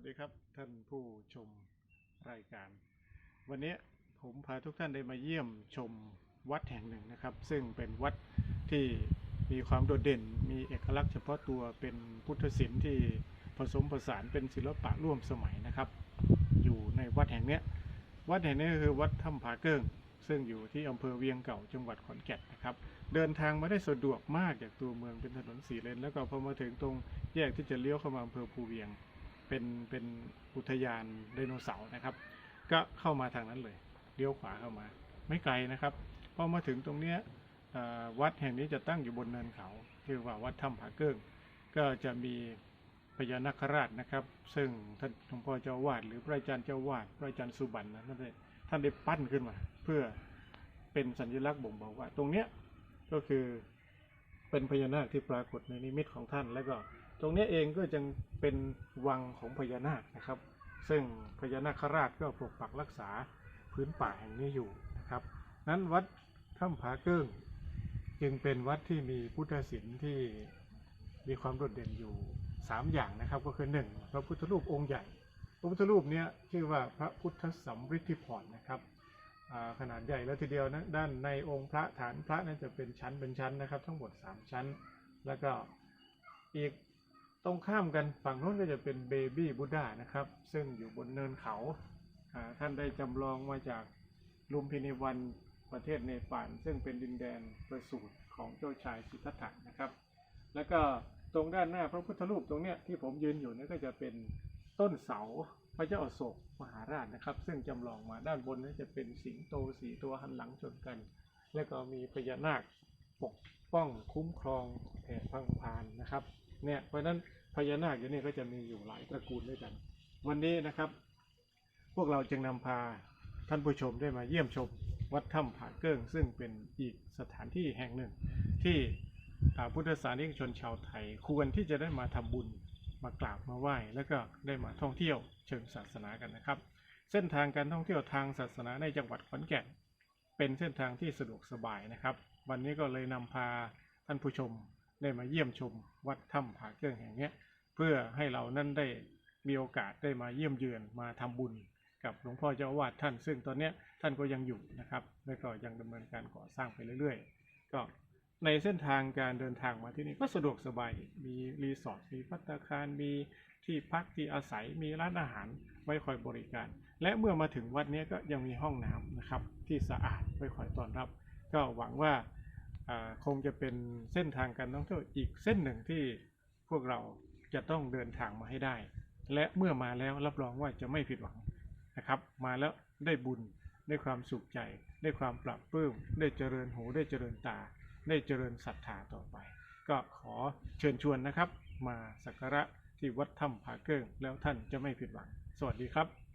วัสดีครับท่านผู้ชมรายการ วันนี้ผมพาทุกท่านได้มาเยี่ยมชมวัดแห่งหนึ่งนะครับ ซึ่งเป็นวัดที่มีความโดดเด่น มีเอกลักษณ์เฉพาะตัวเป็นพุทธศิลป์ที่ผสมผสานเป็นศิลปะร่วมสมัยนะครับ อยู่ในวัดแห่งเนี้ยวัดแห่งนี้คือวัดถ้ำผาเกิ้งซึ่งอยู่ที่อำเภอเวียงเก่าจังหวัดขอนแก่นนะครับ เดินทางมาได้สะดวกมากจากตัวเมืองเป็นถนนสีเลน แล้วก็พอมาถึงตรงแยกที่จะเลี้ยวเข้ามาอำเภอภูเวียง เป็นเป็นอุทยานไดโนเสาร์นะครับ ก็เข้ามาทางนั้นเลยเลี้ยวขวาเข้ามา ไม่ไกลนะครับพอมาถึงตรงเนี้ยวัดแห่งนี้จะตั้งอยู่บนเนินเขาเรียกว่าวัดถ้ำผาเกิ้งก็จะมีพญานาคราชนะครับ ซึ่งท่านหลวงพ่อเจ้าวาดหรือพระอาจารย์เจ้าวาดพระอาจารย์สุบันนะท่านได้ท่านได้ปั้นขึ้นมา เพื่อเป็นสัญลักษณ์บ่งบอกว่า ตรงเนี้ยก็คือเป็นพญานาคที่ปรากฏในนิมิตของท่านแล้วก็ ตรงนี้เองก็จึงเป็นวังของพญานาคนะครับ ซึ่งพญานาคราชก็ปกปักรักษาพื้นป่าแห่งนี้อยู่นะครับ นั้นวัดถ้ำผาเกิ้งจึงเป็นวัดที่มีพุทธศิลป์ที่มีความโดดเด่นอยู่ 3 อย่างนะครับก็คือ 1. พระพุทธรูปองค์ใหญ่ พระพุทธรูปเนี้ยชื่อว่าพระพุทธสัมฤทธิพรนะครับขนาดใหญ่แล้วทีเดียวนะด้านในองค์พระฐานพระนั้นจะเป็นชั้นเป็นชั้นนะครับ ทั้งหมด 3 ชั้น แล้วก็อีก ตรงข้ามกันฝั่งโน้นก็จะเป็นเบบี้บุ d ดานะครับ ซึ่งอยู่บนเนินเขา ท่านได้จำลองมาจากลุมพินีวันประเทศเนปาลซึ่งเป็นดินแดนประสูติของเจ้าชายสิทธัตถะนะครับ แล้วก็ตรงด้านหน้าพระพุทธรูปตรงเนี้ยที่ผมยืนอยู่นี่ก็จะเป็นต้นเสาพระเจ้าอโศกมหาราชนะครับ ซึ่งจำลองมาด้านบนนั้นจะเป็นสิงโตสีตัวหันหลังชนกัน แล้วก็มีพญานาคปกป้องคุ้มครองแผ่พังพานนะครับ เนี่ยเพราะฉะนั้นพญานาคอยู่นี่ก็จะมีอยู่หลายตระกูลด้วยกัน วันนี้นะครับ พวกเราจึงนำพาท่านผู้ชมได้มาเยี่ยมชมวัดถ้ำผาเกิ้ง ซึ่งเป็นอีกสถานที่แห่งหนึ่ง ที่พุทธศาสนิกชนชาวไทยควรที่จะได้มาทำบุญมากราบมาไหว้ แล้วก็ได้มาท่องเที่ยวเชิงศาสนากันนะครับ เส้นทางการท่องเที่ยวทางศาสนาในจังหวัดขอนแก่น เป็นเส้นทางที่สะดวกสบายนะครับ วันนี้ก็เลยนำพาท่านผู้ชม ได้มาเยี่ยมชมวัดถ้ำผาเกิ้งแห่งนี้เพื่อให้เรานั้นได้มีโอกาสได้มาเยี่ยมเยือนมาทำบุญ กับหลวงพ่อเจ้าวาดท่าน ซึ่งตอนนี้ท่านก็ยังอยู่นะครับและก็ยังดำเนินการก่อสร้างไปเรื่อยๆ ก็ในเส้นทางการเดินทางมาที่นี่ก็สะดวกสบาย มีรีสอร์ท มีพัตตาคาร มีที่พักที่อาศัย มีร้านอาหารไว้คอยบริการ และเมื่อมาถึงวัดนี้ก็ยังมีห้องน้ำนะครับที่สะอาดไว้คอยต้อนรับ ก็หวังว่า คงจะเป็นเส้นทางการท่องเที่ยวอีกเส้นหนึ่งที่พวกเราจะต้องเดินทางมาให้ได้ และเมื่อมาแล้วรับรองว่าจะไม่ผิดหวังนะครับ มาแล้วได้บุญได้ความสุขใจ ได้ความปรับปลื้มได้เจริญหูได้เจริญตา ได้เจริญศรัทธาต่อไป ก็ขอเชิญชวนนะครับ มาสักการะที่วัดถ้ำผาเกิ้งแล้วท่านจะไม่ผิดหวัง สวัสดีครับ